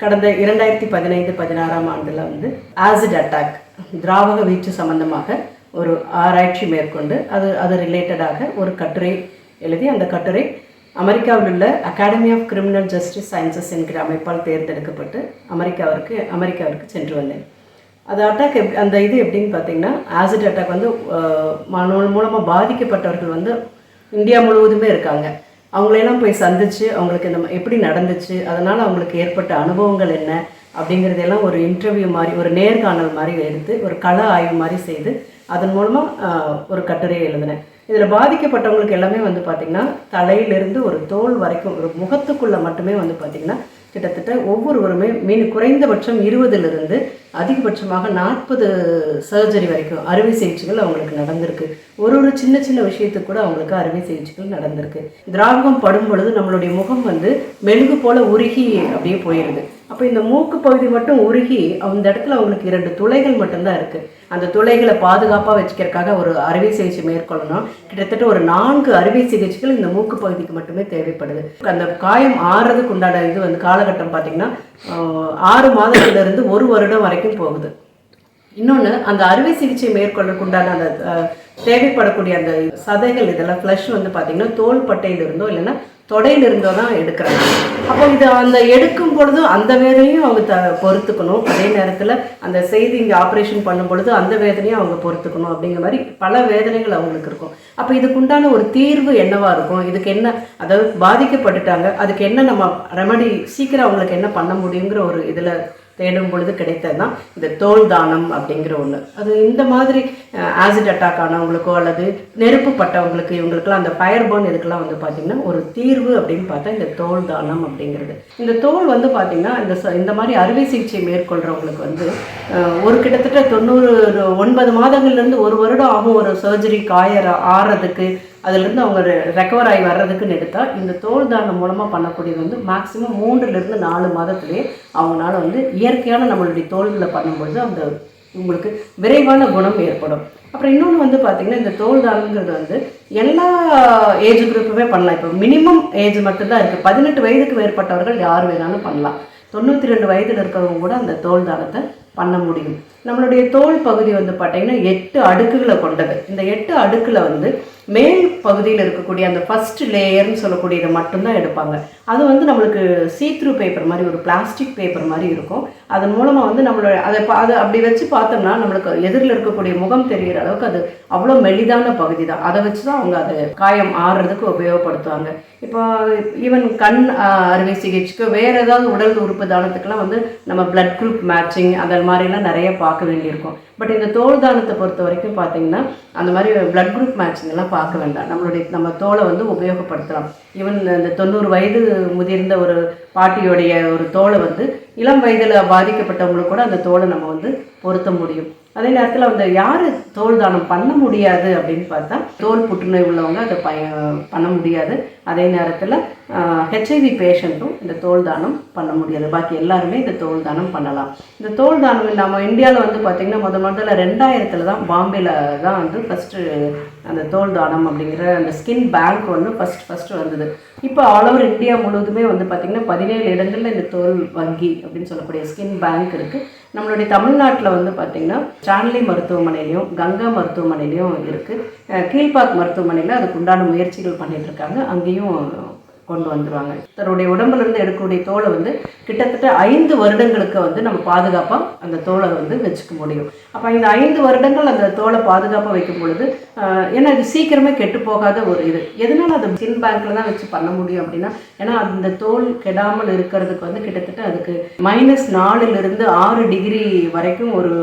கடந்த இரண்டாயிரத்தி பதினைந்து பதினாறாம் ஆண்டில் வந்து ஆசிட் அட்டாக் திராவக வீச்சு சம்பந்தமாக ஒரு ஆராய்ச்சி மேற்கொண்டு அது அது ரிலேட்டடாக ஒரு கட்டுரை எழுதி அந்த கட்டுரை அமெரிக்காவில் உள்ள academy of criminal justice sciences என்கிற அமைப்பால் தேர்ந்தெடுக்கப்பட்டு அமெரிக்காவிற்கு அமெரிக்காவிற்கு சென்று வந்தேன். அது அட்டாக் எப் அந்த இது எப்படின்னு பார்த்தீங்கன்னா ஆசிட் அட்டாக் வந்து மூலமாக பாதிக்கப்பட்டவர்கள் வந்து இந்தியா முழுவதுமே இருக்காங்க. அவங்களையெல்லாம் போய் சந்திச்சு அவங்களுக்கு இந்த எப்படி நடந்துச்சு அதனால் அவங்களுக்கு ஏற்பட்ட அனுபவங்கள் என்ன அப்படிங்கிறதெல்லாம் ஒரு இன்டர்வியூ மாதிரி ஒரு நேர்காணல் மாதிரி எடுத்து ஒரு கள ஆய்வு மாதிரி செய்து அதன் மூலமாக ஒரு கட்டுரையை எழுதினேன். இதில் பாதிக்கப்பட்டவங்களுக்கு எல்லாமே வந்து பார்த்திங்கன்னா தலையிலிருந்து ஒரு தோல் வரைக்கும் ஒரு முகத்துக்குள்ளே மட்டுமே வந்து பார்த்திங்கன்னா கிட்டத்தட்ட ஒவ்வொருவருமே மீன் குறைந்தபட்சம் இருபதுலேருந்து அதிகபட்சமாக நாற்பது சர்ஜரி வரைக்கும் அறுவை சிகிச்சைகள் அவங்களுக்கு நடந்திருக்கு. ஒரு ஒரு சின்ன சின்ன விஷயத்துக்கு கூட அவங்களுக்கு அறுவை சிகிச்சைகள் நடந்திருக்கு. திராவகம் படும் பொழுது நம்மளுடைய முகம் வந்து மெழுகு போல உருகி அப்படியே போயிடுது அப்போ இந்த மூக்கு பகுதி மட்டும் உருகி அந்த இடத்துல அவங்களுக்கு இரண்டு துளைகள் மட்டும்தான் இருக்குது அந்த துளைகளை பாதுகாப்பாக வச்சுக்கிறதுக்காக ஒரு அறுவை சிகிச்சை மேற்கொள்ளணும். கிட்டத்தட்ட ஒரு நான்கு அறுவை சிகிச்சைகள் இந்த மூக்கு பகுதிக்கு மட்டுமே தேவைப்படுது. அந்த காயம் ஆறுறதுக்கு உண்டான இது வந்து காலகட்டம் பார்த்தீங்கன்னா ஆறு மாதத்திலிருந்து ஒரு வருடம் வரைக்கும் போகுது. இன்னொன்று அந்த அறுவை சிகிச்சை மேற்கொள்ளக்குண்டான அந்த தேவைப்படக்கூடிய அந்த சதைகள் இதெல்லாம் ஃப்ளஷ் வந்து பார்த்திங்கன்னா தோல் பட்டையிலிருந்தோ இல்லைன்னா தொடையிலிருந்தோ தான் எடுக்கிறாங்க. அப்போ இது அந்த எடுக்கும் பொழுது அந்த வேதனையும் அவங்க த பொறுத்துக்கணும். அதே நேரத்தில் அந்த செய்தி இங்கே ஆப்ரேஷன் பண்ணும் பொழுது அந்த வேதனையும் அவங்க பொறுத்துக்கணும் அப்படிங்கிற மாதிரி பல வேதனைகள் அவங்களுக்கு இருக்கும். அப்போ இதுக்குண்டான ஒரு தீர்வு என்னவாக இருக்கும்? இதுக்கு என்ன அதாவது பாதிக்கப்பட்டுட்டாங்க அதுக்கு என்ன நம்ம ரெமடி சீக்கிரம் அவங்களுக்கு என்ன பண்ண முடியுங்கிற ஒரு இதில் தேடும் பொழுது கிடைத்தது தான் இந்த தோல் தானம் அப்படிங்கிற ஒன்று அது இந்த மாதிரி ஆசிட் அட்டாக் பட்டவங்களுக்கோ அல்லது நெருப்பு பட்டவங்களுக்கு இவங்களுக்குலாம் அந்த ஃபயர் பர்ன் இதுக்கெல்லாம் வந்து பார்த்திங்கன்னா ஒரு தீர்வு அப்படின்னு பார்த்தா இந்த தோல் தானம் அப்படிங்கிறது. இந்த தோல் வந்து பார்த்திங்கன்னா இந்த ச- இந்த மாதிரி அறுவை சிகிச்சை மேற்கொள்கிறவங்களுக்கு வந்து ஒரு கிட்டத்தட்ட தொண்ணூறு ஒன்பது மாதங்கள்லேருந்து ஒரு வருடம் ஆகும் ஒரு சர்ஜரி காய ஆறுறதுக்கு அதுலேருந்து அவங்க ரெக்கவர் ஆகி வர்றதுக்குன்னு எடுத்தால் இந்த தோல் தானம் மூலமாக பண்ணக்கூடியது வந்து மேக்ஸிமம் மூன்றுலேருந்து நாலு மாதத்துலேயே அவங்களால வந்து இயற்கையான நம்மளுடைய தோல்களை பண்ணும்பொழுது அந்த உங்களுக்கு விரைவான குணம் ஏற்படும். அப்புறம் இன்னொன்று வந்து பார்த்தீங்கன்னா இந்த தோல் தானங்கிறது வந்து எல்லா ஏஜ் குரூப்புமே பண்ணலாம். இப்போ மினிமம் ஏஜ் மட்டும்தான் இருக்குது பதினெட்டு வயதுக்கு மேற்பட்டவர்கள் யார் வேணாலும் பண்ணலாம். தொண்ணூற்றி ரெண்டு வயதில் இருக்கிறவங்க கூட அந்த தோல் தானத்தை பண்ண முடியும். நம்மளுடைய தோல் பகுதி வந்து பார்த்தீங்கன்னா எட்டு அடுக்குகளை கொண்டது. இந்த எட்டு அடுக்கில் வந்து மேல் பகுதியில் இருக்கக்கூடிய அந்த ஃபஸ்ட் லேயர்னு சொல்லக்கூடியதை மட்டும்தான் எடுப்பாங்க. அது வந்து நம்மளுக்கு சீத்ரூ பேப்பர் மாதிரி ஒரு பிளாஸ்டிக் பேப்பர் மாதிரி இருக்கும். அதன் மூலமாக வந்து நம்மளோட அதை அதை அப்படி வச்சு பார்த்தோம்னா நம்மளுக்கு எதிரில் இருக்கக்கூடிய முகம் தெரிகிற அளவுக்கு அது அவ்வளோ மெலிதான பகுதி தான். அதை வச்சு தான் அவங்க அதை காயம் ஆறுறதுக்கு உபயோகப்படுத்துவாங்க. இப்போ ஈவன் கண் அறுவை சிகிச்சைக்கு வேறு ஏதாவது உடல் உறுப்பு தானத்துக்கெல்லாம் வந்து நம்ம பிளட் குரூப் மேட்சிங் அந்த மாதிரிலாம் நிறைய பார்க்க வேண்டியிருக்கும். பட் இந்த தோல் தானத்தை பொறுத்த வரைக்கும் பார்த்தீங்கன்னா அந்த மாதிரி பிளட் குரூப் மேட்சிங்கெல்லாம் பார்க்க வேண்டாம். நம்மளுடைய நம்ம தோலை வந்து உபயோகப்படுத்தலாம். ஈவன் இந்த தொண்ணூறு வயது முதிர்ந்த ஒரு பாட்டியோடைய ஒரு தோலை வந்து இளம் வயதில் பாதிக்கப்பட்டவங்களுக்கு கூட அந்த தோலை நம்ம வந்து பொருத்த முடியும். அதே நேரத்தில் அந்த யார் தோல் தானம் பண்ண முடியாது அப்படின்னு பார்த்தா தோல் புற்றுநோய் உள்ளவங்க அதை பய பண்ண முடியாது. அதே நேரத்தில் ஹெச்ஐவி பேஷண்ட்டும் இந்த தோல் தானம் பண்ண முடியாது. பாக்கி எல்லாருமே இந்த தோல் தானம் பண்ணலாம். இந்த தோல் தானம் நம்ம இந்தியாவில் வந்து பார்த்திங்கன்னா முத முதல்ல ரெண்டாயிரத்தில் தான் பாம்பேல தான் வந்து ஃபஸ்ட்டு அந்த தோல் தானம் அப்படிங்கிற அந்த ஸ்கின் பேங்க் ஒன்று ஃபஸ்ட் ஃபஸ்ட்டு வந்தது. இப்போ ஆல் ஓவர் இந்தியா முழுவதுமே வந்து பார்த்திங்கன்னா பதினேழு இடங்களில் இந்த தோல் வங்கி அப்படின்னு சொல்லக்கூடிய ஸ்கின் பேங்க் இருக்குது நம்மளுடைய தமிழ்நாட்டில் வந்து பார்த்திங்கன்னா ஸ்டான்லி மருத்துவமனையிலையும் கங்கா மருத்துவமனையிலையும் இருக்குது கீழ்பாக் மருத்துவமனையில் அதுக்கு உண்டான முயற்சிகள் பண்ணிகிட்ருக்காங்க அங்கேயும் கொண்டு வந்துருவாங்க. தன்னுடைய உடம்புல இருந்து எடுக்கக்கூடிய தோலை வந்து கிட்டத்தட்ட ஐந்து வருடங்களுக்கு வந்து நம்ம பாதுகாப்பாக அந்த தோலை வந்து வச்சுக்க முடியும். அப்போ இந்த ஐந்து வருடங்கள் அந்த தோலை பாதுகாப்பாக வைக்கும் பொழுது ஏன்னா இது சீக்கிரமே கெட்டு போகாத ஒரு இது. எதனால அது சின் பேங்க்ல தான் வச்சு பண்ண முடியும் அப்படின்னா ஏன்னா அந்த தோல் கெடாமல் இருக்கிறதுக்கு வந்து கிட்டத்தட்ட அதுக்கு மைனஸ் நாலுலேருந்து ஆறு டிகிரி வரைக்கும் ஒரு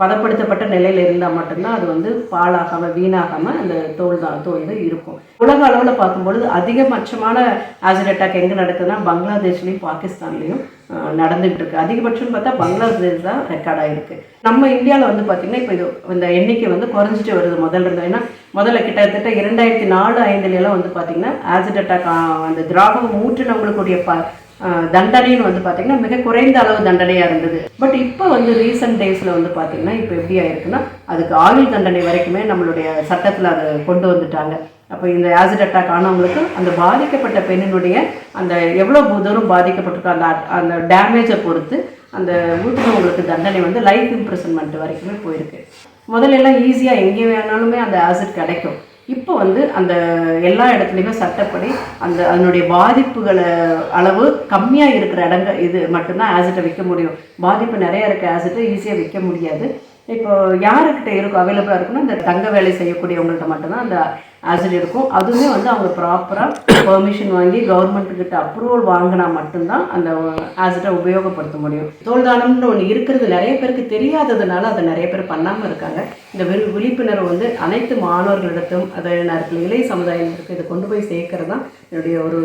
பதப்படுத்தப்பட்ட நிலையில் இருந்தால் மட்டும்தான் அது வந்து பாழாகாமல் வீணாகாமல் அந்த தோல் தான் தோல் வந்து இருக்கும். உலக அளவில் பார்க்கும்பொழுது அதிகபட்சமான ஆசிட் அட்டாக் எங்கே நடக்குதுன்னா பங்களாதேஷ்லேயும் பாகிஸ்தான்லேயும் நடந்துகிட்டு இருக்கு. அதிகபட்சம் பார்த்தா பங்களாதேஷ் தான் ரெக்கார்ட் ஆகிருக்கு நம்ம இந்தியாவில் வந்து பார்த்திங்கன்னா இப்போ இது இந்த எண்ணிக்கை வந்து குறைஞ்சிட்டு வருது முதல்ல இருந்தது ஏன்னா முதல்ல கிட்டத்தட்ட இரண்டாயிரத்தி நாலு ஐந்துல வந்து பார்த்திங்கன்னா ஆசிட் அட்டாக் அந்த திராவகம் ஊற்றினவங்களுக்குடைய ப தண்டனைன்னு வந்து பார்த்தீங்கன்னா மிக குறைந்த அளவு தண்டனையாக இருந்தது. பட் இப்போ வந்து ரீசெண்ட் டேஸில் வந்து பார்த்தீங்கன்னா இப்போ எப்படி ஆயிருக்குன்னா அதுக்கு ஆயுள் தண்டனை வரைக்குமே நம்மளுடைய சட்டத்தில் அதை கொண்டு வந்துட்டாங்க. அப்போ இந்த ஆசிட் அட்டாக் ஆனவங்களுக்கு அந்த பாதிக்கப்பட்ட பெண்ணினுடைய அந்த எவ்வளோ தூரம் பாதிக்கப்பட்டிருக்கோ அந்த அந்த டேமேஜை பொறுத்து அந்த ஊற்றுறவங்களுக்கு தண்டனை வந்து லைஃப் இம்ப்ரெசன்மெண்ட் வரைக்குமே போயிருக்கு. முதல்ல எல்லாம் ஈஸியாக எங்கே வேணாலுமே அந்த ஆசிட் கிடைக்கும். இப்போ வந்து அந்த எல்லா இடத்துலையுமே சட்டப்படி அந்த அதனுடைய பாதிப்புகளை அளவு கம்மியாக இருக்கிற இடங்க இது மட்டும்தான் ஆசிட்டை விற்க முடியும். பாதிப்பு நிறையா இருக்க ஆசிட்டை ஈஸியாக விற்க முடியாது. இப்போ யாருக்கிட்ட இருக்கும் அவைலபிளாக இருக்குன்னா இந்த தங்க வேலை செய்யக்கூடியவங்கள்ட்ட மட்டும்தான் அந்த ஆசிட் இருக்கும். அதுவுமே வந்து அவங்க ப்ராப்பராக பெர்மிஷன் வாங்கி கவர்மெண்ட்டுக்கிட்ட அப்ரூவல் வாங்கினா மட்டும்தான் அந்த ஆசிட்டை உபயோகப்படுத்த முடியும். தோல்தானம்னு ஒன்று இருக்கிறது நிறைய பேருக்கு தெரியாததுனால அதை நிறைய பேர் பண்ணாமல் இருக்காங்க. இந்த விழி விழிப்புணர்வு வந்து அனைத்து மாணவர்களிடத்தும் அதே நேரத்தில் இளைய சமுதாயத்திற்கு இதை கொண்டு போய் சேர்க்கறது தான் என்னுடைய ஒரு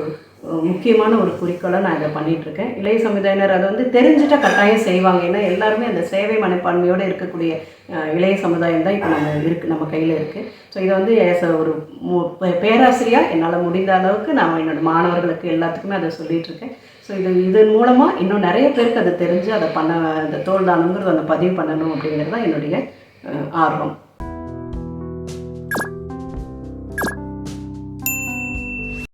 முக்கியமான ஒரு குறிக்கோளாக நான் இதை பண்ணிகிட்ருக்கேன் இருக்கேன் இளைய சமுதாயினர் அதை வந்து தெரிஞ்சுட்டா கட்டாயம் செய்வாங்க. ஏன்னா எல்லாருமே அந்த சேவை மனப்பான்மையோடு இருக்கக்கூடிய இளைய சமுதாயம் தான் இப்போ நம்ம இருக்கு நம்ம கையில் இருக்குது ஸோ இதை வந்து as ஒரு பேராசிரியாக என்னால் முடிந்த அளவுக்கு நான் என்னோட மாணவர்களுக்கு எல்லாத்துக்குமே அதை சொல்லிகிட்ருக்கேன் ஸோ இது இதன் மூலமாக இன்னும் நிறைய பேருக்கு அதை தெரிஞ்சு அதை பண்ண அந்த தோல் தானங்கிறது அந்த பதிவு பண்ணணும் அப்படிங்கிறது தான் என்னுடைய ஆர்வம்.